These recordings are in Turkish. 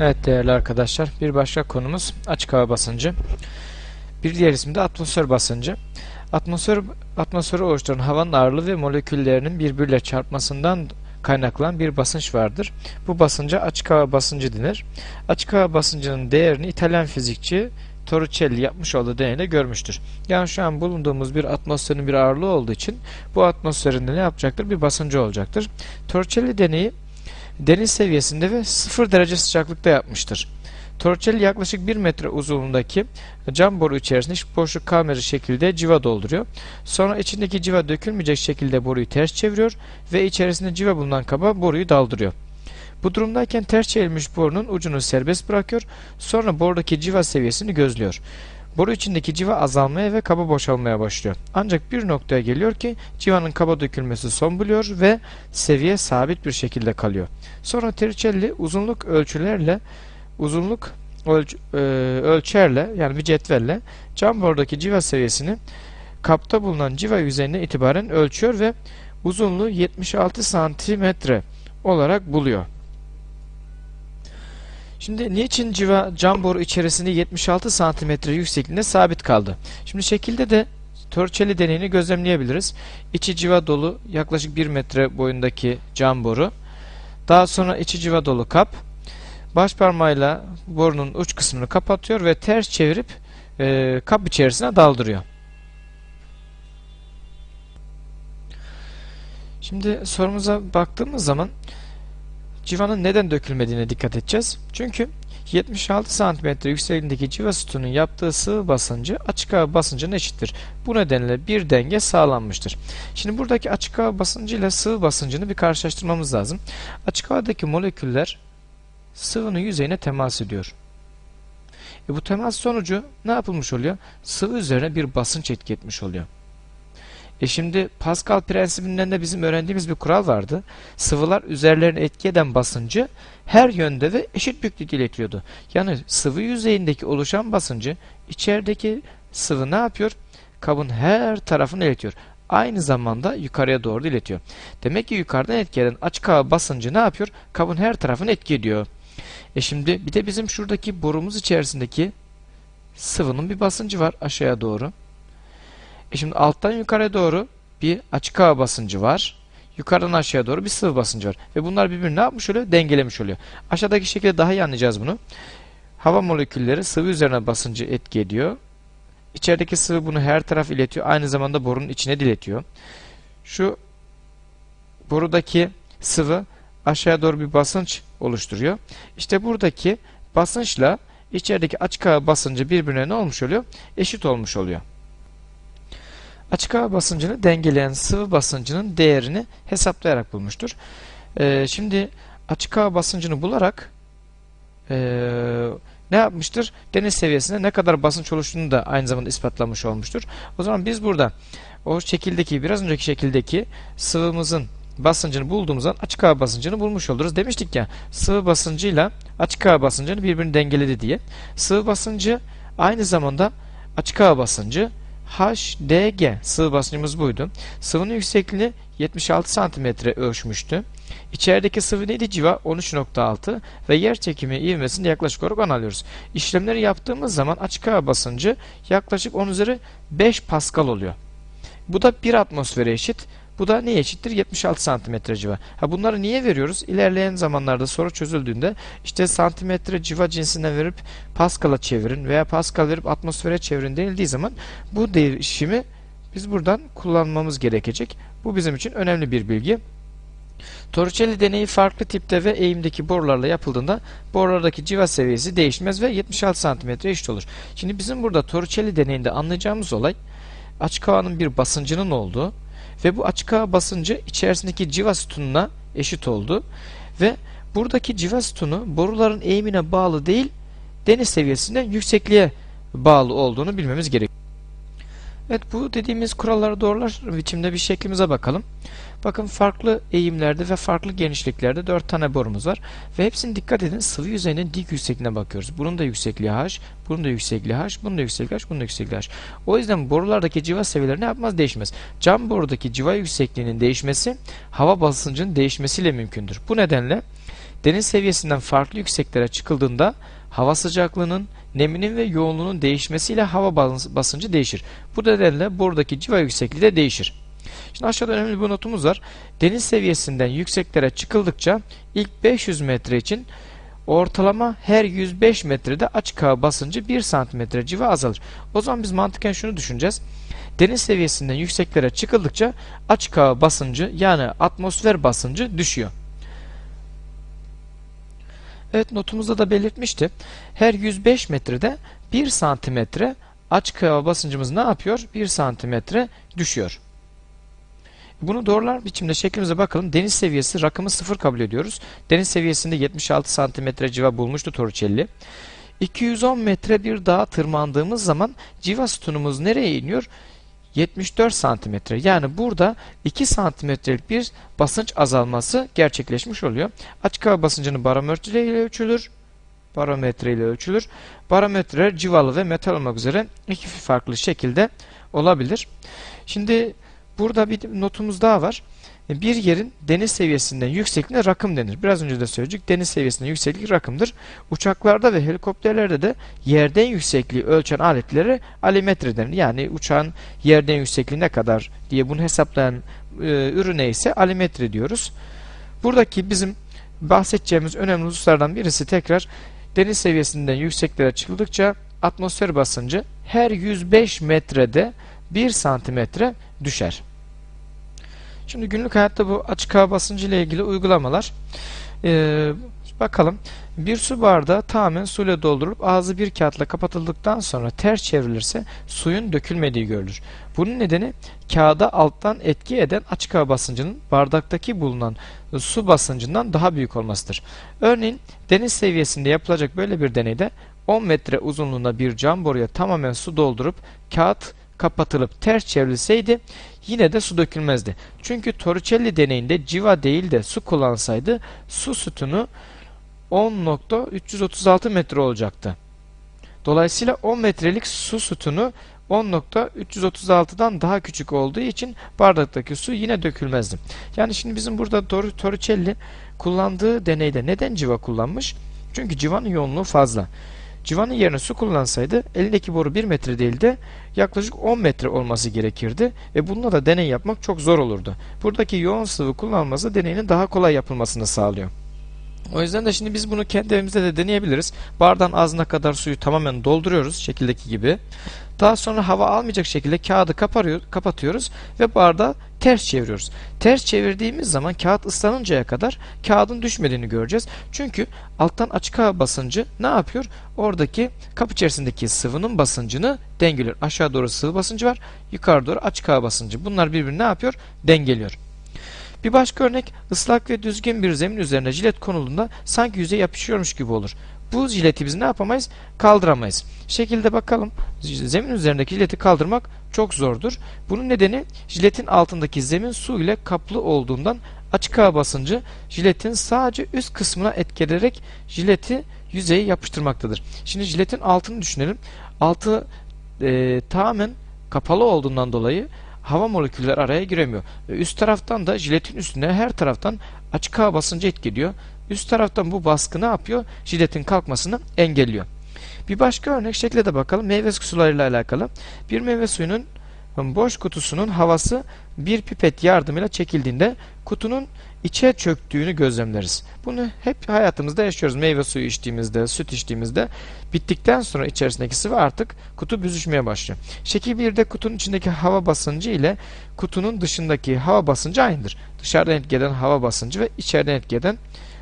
Evet değerli arkadaşlar bir başka konumuz açık hava basıncı. Bir diğer ismi de atmosfer basıncı. Atmosfer atmosferi oluşturan havanın ağırlığı ve moleküllerinin birbiriyle çarpmasından kaynaklanan bir basınç vardır. Bu basınca açık hava basıncı denir. Açık hava basıncının değerini İtalyan fizikçi Torricelli yapmış olduğu deneyle görmüştür. Yani şu an bulunduğumuz bir atmosferin bir ağırlığı olduğu için bu atmosferin de ne yapacaktır? Bir basıncı olacaktır. Torricelli deneyi deniz seviyesinde ve 0 derece sıcaklıkta yapmıştır. Torricelli yaklaşık 1 metre uzunluğundaki cam boru içerisinde boşluk kalmayacak şekilde civa dolduruyor. Sonra içindeki civa dökülmeyecek şekilde boruyu ters çeviriyor ve içerisinde civa bulunan kaba boruyu daldırıyor. Bu durumdayken ters çevrilmiş borunun ucunu serbest bırakıyor. Sonra borudaki civa seviyesini gözlüyor. Boru içindeki civa azalmaya ve kaba boşalmaya başlıyor. Ancak bir noktaya geliyor ki civanın kaba dökülmesi son buluyor ve seviye sabit bir şekilde kalıyor. Sonra Torricelli uzunluk ölçülerle uzunluk ölç, e, ölçerle yani bir cetvelle cam borudaki civa seviyesini kapta bulunan civa yüzeyine itibaren ölçüyor ve uzunluğu 76 santimetre olarak buluyor. Şimdi niçin civa cam boru içerisinde 76 santimetre yüksekliğinde sabit kaldı? Şimdi şekilde de Torricelli deneyini gözlemleyebiliriz. İçi civa dolu yaklaşık 1 metre boyundaki cam boru. Daha sonra içi civa dolu kap. Baş parmağıyla borunun uç kısmını kapatıyor ve ters çevirip e, kap içerisine daldırıyor. Şimdi sorumuza baktığımız zaman civanın neden dökülmediğine dikkat edeceğiz. Çünkü 76 cm yüksekliğindeki civa sütunun yaptığı sıvı basıncı açık hava basıncına eşittir. Bu nedenle bir denge sağlanmıştır. Şimdi buradaki açık hava basıncı ile sıvı basıncını bir karşılaştırmamız lazım. Açık havadaki moleküller sıvının yüzeyine temas ediyor. E bu temas sonucu ne yapılmış oluyor? Sıvı üzerine bir basınç etki etmiş oluyor. E şimdi Pascal prensibinden de bizim öğrendiğimiz bir kural vardı. Sıvılar üzerlerine etki eden basıncı her yönde ve eşit büyüklükte iletiyordu. Yani sıvı yüzeyindeki oluşan basıncı içerideki sıvı ne yapıyor? Kabın her tarafını iletiyor. Aynı zamanda yukarıya doğru iletiyor. Demek ki yukarıdan etki eden açık hava basıncı ne yapıyor? Kabın her tarafını etki ediyor. E şimdi bir de bizim şuradaki borumuz içerisindeki sıvının bir basıncı var aşağıya doğru. E şimdi alttan yukarıya doğru bir açık hava basıncı var. Yukarıdan aşağıya doğru bir sıvı basıncı var. Ve bunlar birbirini ne yapmış oluyor? Dengelemiş oluyor. Aşağıdaki şekilde daha iyi anlayacağız bunu. Hava molekülleri sıvı üzerine basıncı etki ediyor. İçerideki sıvı bunu her taraf iletiyor. Aynı zamanda borunun içine diletiyor. Şu borudaki sıvı aşağıya doğru bir basınç oluşturuyor. İşte buradaki basınçla içerideki açık hava basıncı birbirine ne olmuş oluyor? Eşit olmuş oluyor. Açık hava basıncını dengeleyen sıvı basıncının değerini hesaplayarak bulmuştur. Ee, şimdi açık hava basıncını bularak ee, ne yapmıştır? Deniz seviyesinde ne kadar basınç oluştuğunu da aynı zamanda ispatlamış olmuştur. O zaman biz burada o şekildeki biraz önceki şekildeki sıvımızın basıncını bulduğumuz zaman açık hava basıncını bulmuş oluruz. Demiştik ya sıvı basıncıyla açık hava basıncını birbirini dengeledi diye. Sıvı basıncı aynı zamanda açık hava basıncı HDG sıvı basıncımız buydu. Sıvının yüksekliğini 76 cm ölçmüştü. İçerideki sıvı neydi? Civa 13.6 ve yer çekimi ivmesini yaklaşık olarak 10 alıyoruz. İşlemleri yaptığımız zaman açık hava basıncı yaklaşık 10 üzeri 5 Pascal oluyor. Bu da 1 atmosfere eşit. Bu da neye eşittir? 76 santimetre civa. Ha bunları niye veriyoruz? İlerleyen zamanlarda soru çözüldüğünde işte santimetre civa cinsinden verip Pascal'a çevirin veya Pascal verip atmosfere çevirin denildiği zaman bu değişimi biz buradan kullanmamız gerekecek. Bu bizim için önemli bir bilgi. Torricelli deneyi farklı tipte ve eğimdeki borularla yapıldığında borulardaki civa seviyesi değişmez ve 76 cm eşit olur. Şimdi bizim burada Torricelli deneyinde anlayacağımız olay açık havanın bir basıncının olduğu ve bu açık hava basıncı içerisindeki civa sütununa eşit oldu ve buradaki civa sütunu boruların eğimine bağlı değil deniz seviyesinden yüksekliğe bağlı olduğunu bilmemiz gerekiyor. Evet bu dediğimiz kuralları doğrular biçimde bir şeklimize bakalım. Bakın farklı eğimlerde ve farklı genişliklerde 4 tane borumuz var. Ve hepsini dikkat edin sıvı yüzeyinin dik yüksekliğine bakıyoruz. Bunun da yüksekliği h, bunun da yüksekliği h, bunun da yüksekliği h, bunun da yüksekliği h. O yüzden borulardaki civa seviyeleri ne yapmaz? Değişmez. Cam borudaki civa yüksekliğinin değişmesi hava basıncının değişmesiyle mümkündür. Bu nedenle Deniz seviyesinden farklı yükseklere çıkıldığında hava sıcaklığının, neminin ve yoğunluğunun değişmesiyle hava bas- basıncı değişir. Bu nedenle buradaki civa yüksekliği de değişir. Şimdi aşağıda önemli bir notumuz var. Deniz seviyesinden yükseklere çıkıldıkça ilk 500 metre için ortalama her 105 metrede açık hava basıncı 1 santimetre civa azalır. O zaman biz mantıken şunu düşüneceğiz. Deniz seviyesinden yükseklere çıkıldıkça açık hava basıncı yani atmosfer basıncı düşüyor. Evet notumuzda da belirtmişti. Her 105 metrede 1 santimetre açık hava basıncımız ne yapıyor? 1 santimetre düşüyor. Bunu doğrular biçimde şeklimize bakalım. Deniz seviyesi rakamı 0 kabul ediyoruz. Deniz seviyesinde 76 santimetre civa bulmuştu Torricelli. 210 metre bir dağa tırmandığımız zaman civa sütunumuz nereye iniyor? 74 santimetre. Yani burada 2 santimetrelik bir basınç azalması gerçekleşmiş oluyor. Açık hava basıncını barometre ile ölçülür. Barometre ile ölçülür. Barometreler civalı ve metal olmak üzere iki farklı şekilde olabilir. Şimdi burada bir notumuz daha var. Bir yerin deniz seviyesinden yüksekliğine rakım denir. Biraz önce de söyledik. Deniz seviyesinden yükseklik rakımdır. Uçaklarda ve helikopterlerde de yerden yüksekliği ölçen aletlere alimetre denir. Yani uçağın yerden yüksekliği ne kadar diye bunu hesaplayan e, ürüne ise alimetre diyoruz. Buradaki bizim bahsedeceğimiz önemli hususlardan birisi tekrar deniz seviyesinden yükseklere çıkıldıkça atmosfer basıncı her 105 metrede 1 santimetre düşer. Şimdi günlük hayatta bu açık hava basıncı ile ilgili uygulamalar. Ee, bakalım. Bir su bardağı tamamen suyla doldurulup ağzı bir kağıtla kapatıldıktan sonra ters çevrilirse suyun dökülmediği görülür. Bunun nedeni kağıda alttan etki eden açık hava basıncının bardaktaki bulunan su basıncından daha büyük olmasıdır. Örneğin deniz seviyesinde yapılacak böyle bir deneyde 10 metre uzunluğunda bir cam boruya tamamen su doldurup kağıt kapatılıp ters çevrilseydi yine de su dökülmezdi. Çünkü Torricelli deneyinde civa değil de su kullansaydı su sütunu 10.336 metre olacaktı. Dolayısıyla 10 metrelik su sütunu 10.336'dan daha küçük olduğu için bardaktaki su yine dökülmezdi. Yani şimdi bizim burada Tor Torricelli kullandığı deneyde neden civa kullanmış? Çünkü civanın yoğunluğu fazla. Civanın yerine su kullansaydı elindeki boru 1 metre değil de yaklaşık 10 metre olması gerekirdi ve bununla da deney yapmak çok zor olurdu. Buradaki yoğun sıvı kullanılması deneyinin daha kolay yapılmasını sağlıyor. O yüzden de şimdi biz bunu kendi evimizde de deneyebiliriz. Bardağın ağzına kadar suyu tamamen dolduruyoruz şekildeki gibi. Daha sonra hava almayacak şekilde kağıdı kapatıyoruz ve bardağı ters çeviriyoruz. Ters çevirdiğimiz zaman kağıt ıslanıncaya kadar kağıdın düşmediğini göreceğiz. Çünkü alttan açık hava basıncı ne yapıyor? Oradaki kap içerisindeki sıvının basıncını dengeliyor. Aşağı doğru sıvı basıncı var, yukarı doğru açık hava basıncı. Bunlar birbirini ne yapıyor? Dengeliyor. Bir başka örnek ıslak ve düzgün bir zemin üzerine jilet konulduğunda sanki yüzeye yapışıyormuş gibi olur. Bu jileti biz ne yapamayız? Kaldıramayız. Şekilde bakalım. Zemin üzerindeki jileti kaldırmak çok zordur. Bunun nedeni jiletin altındaki zemin su ile kaplı olduğundan açık hava basıncı jiletin sadece üst kısmına etkileyerek jileti yüzeye yapıştırmaktadır. Şimdi jiletin altını düşünelim. Altı e, tamamen kapalı olduğundan dolayı hava moleküller araya giremiyor. Ve üst taraftan da jiletin üstüne her taraftan açık hava basıncı etkiliyor. Üst taraftan bu baskı ne yapıyor? Jiletin kalkmasını engelliyor. Bir başka örnek şekle de bakalım. Meyve sularıyla alakalı. Bir meyve suyunun boş kutusunun havası bir pipet yardımıyla çekildiğinde kutunun içe çöktüğünü gözlemleriz. Bunu hep hayatımızda yaşıyoruz. Meyve suyu içtiğimizde, süt içtiğimizde bittikten sonra içerisindeki sıvı artık kutu büzüşmeye başlıyor. Şekil 1'de kutunun içindeki hava basıncı ile kutunun dışındaki hava basıncı aynıdır. Dışarıdan etkilenen hava basıncı ve içeriden etkilenen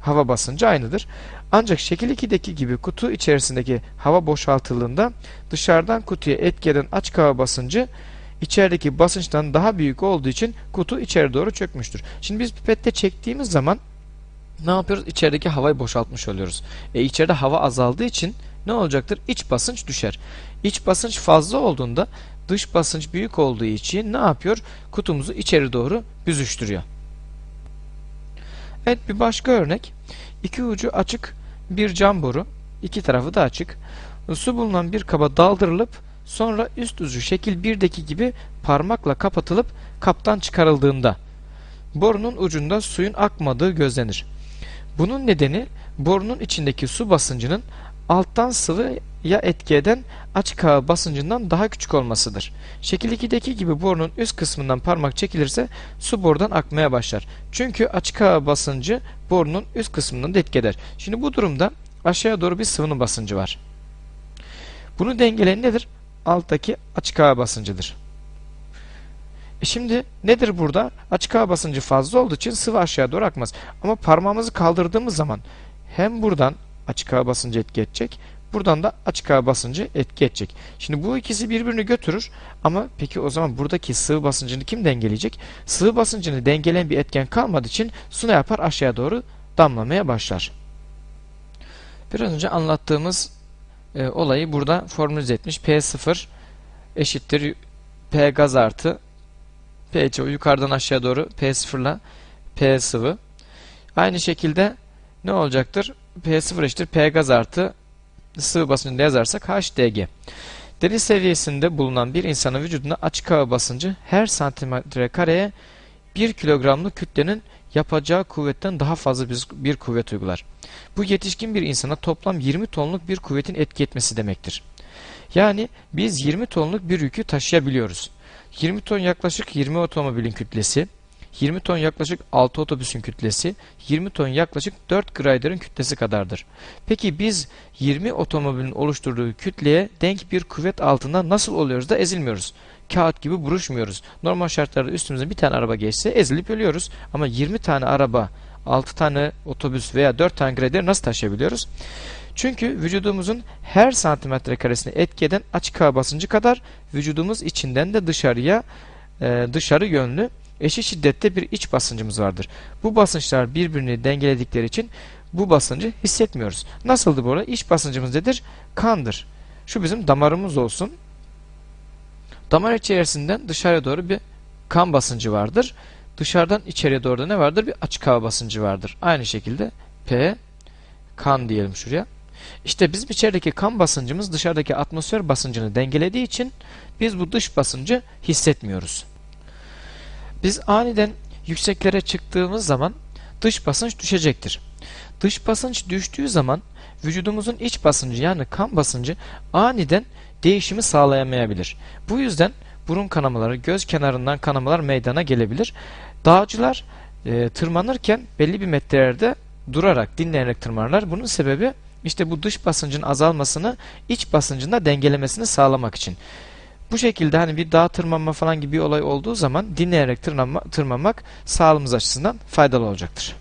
hava basıncı aynıdır. Ancak şekil 2'deki gibi kutu içerisindeki hava boşaltıldığında dışarıdan kutuya etki eden açık hava basıncı içerideki basınçtan daha büyük olduğu için kutu içeri doğru çökmüştür. Şimdi biz pipette çektiğimiz zaman ne yapıyoruz? İçerideki havayı boşaltmış oluyoruz. E içeride hava azaldığı için ne olacaktır? İç basınç düşer. İç basınç fazla olduğunda dış basınç büyük olduğu için ne yapıyor? Kutumuzu içeri doğru büzüştürüyor. Evet bir başka örnek. İki ucu açık bir cam boru, iki tarafı da açık. Su bulunan bir kaba daldırılıp sonra üst ucu şekil 1'deki gibi parmakla kapatılıp kaptan çıkarıldığında borunun ucunda suyun akmadığı gözlenir. Bunun nedeni borunun içindeki su basıncının alttan sıvıya etki eden açık hava basıncından daha küçük olmasıdır. Şekil 2'deki gibi borunun üst kısmından parmak çekilirse su borudan akmaya başlar. Çünkü açık hava basıncı borunun üst kısmından da etki eder. Şimdi bu durumda aşağıya doğru bir sıvının basıncı var. Bunu dengeleyen nedir? Alttaki açık hava basıncıdır. E şimdi nedir burada? Açık hava basıncı fazla olduğu için sıvı aşağı doğru akmaz. Ama parmağımızı kaldırdığımız zaman hem buradan açık hava basıncı etki edecek, buradan da açık hava basıncı etki edecek. Şimdi bu ikisi birbirini götürür ama peki o zaman buradaki sıvı basıncını kim dengeleyecek? Sıvı basıncını dengeleyen bir etken kalmadığı için su ne yapar? Aşağıya doğru damlamaya başlar. Biraz önce anlattığımız e, olayı burada formülize etmiş. P0 eşittir P gaz artı P çabuk yukarıdan aşağı doğru P0 ile P sıvı. Aynı şekilde ne olacaktır? P0 eşittir P gaz artı sıvı basıncında yazarsak HDG. Deniz seviyesinde bulunan bir insanın vücudunda açık hava basıncı her santimetre kareye 1 kilogramlık kütlenin yapacağı kuvvetten daha fazla bir, kuvvet uygular. Bu yetişkin bir insana toplam 20 tonluk bir kuvvetin etki etmesi demektir. Yani biz 20 tonluk bir yükü taşıyabiliyoruz. 20 ton yaklaşık 20 otomobilin kütlesi, 20 ton yaklaşık 6 otobüsün kütlesi, 20 ton yaklaşık 4 grider'ın kütlesi kadardır. Peki biz 20 otomobilin oluşturduğu kütleye denk bir kuvvet altında nasıl oluyoruz da ezilmiyoruz? Kağıt gibi buruşmuyoruz. Normal şartlarda üstümüze bir tane araba geçse ezilip ölüyoruz. Ama 20 tane araba, 6 tane otobüs veya 4 tane grader nasıl taşıyabiliyoruz? Çünkü vücudumuzun her santimetre karesine etki eden açık hava basıncı kadar vücudumuz içinden de dışarıya e, dışarı yönlü eşit şiddette bir iç basıncımız vardır. Bu basınçlar birbirini dengeledikleri için bu basıncı hissetmiyoruz. Nasıldı bu arada? İç basıncımız nedir? Kandır. Şu bizim damarımız olsun. Damar içerisinden dışarıya doğru bir kan basıncı vardır. Dışarıdan içeriye doğru da ne vardır? Bir açık hava basıncı vardır. Aynı şekilde P kan diyelim şuraya. İşte bizim içerideki kan basıncımız dışarıdaki atmosfer basıncını dengelediği için biz bu dış basıncı hissetmiyoruz. Biz aniden yükseklere çıktığımız zaman dış basınç düşecektir. Dış basınç düştüğü zaman vücudumuzun iç basıncı yani kan basıncı aniden değişimi sağlayamayabilir. Bu yüzden burun kanamaları, göz kenarından kanamalar meydana gelebilir. Dağcılar e, tırmanırken belli bir metrelerde durarak, dinleyerek tırmanırlar. Bunun sebebi işte bu dış basıncın azalmasını iç basıncında dengelemesini sağlamak için. Bu şekilde hani bir dağ tırmanma falan gibi bir olay olduğu zaman dinleyerek tırmanma, tırmanmak sağlığımız açısından faydalı olacaktır.